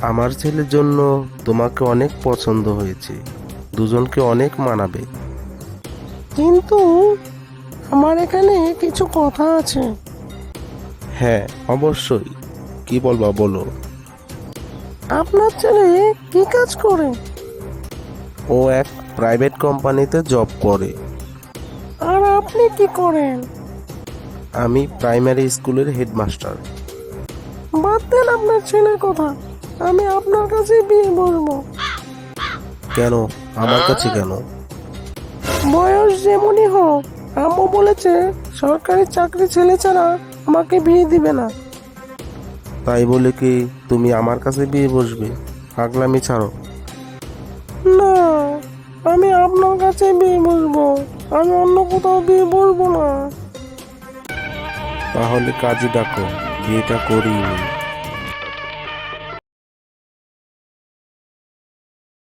আমার ছেলের জন্য তোমাকে অনেক পছন্দ হয়েছে। দুজনকে অনেক মানাবে। কিন্তু আমার এখানে কিছু কথা আছে। হ্যাঁ অবশ্যই। কি বলবা বলো। আপনার ছেলে কি কাজ করে? ও এক প্রাইভেট কোম্পানিতে জব করে। আর আপনি কি করেন? আমি প্রাইমারি স্কুলের হেডমাস্টার বাদ দেন আপনার ছেলের কথা। আমি আপনার কাছে বিয়ে বলব কেন? আমার কাছে কেন? বয়স যেমনই হোক আম্মু বলেছে সরকারি চাকরি ছেলে ছাড়া আমাকে বিয়ে দিবে না। তাই বলে কি তুমি আমার কাছে বিয়ে বসবে? পাগলামি ছাড়ো। না আমি আপনার কাছে বিয়ে বসবো। আমি অন্য কোথাও বিয়ে বলব না। তাহলে কাজে ডাকো বিয়েটা করিনি।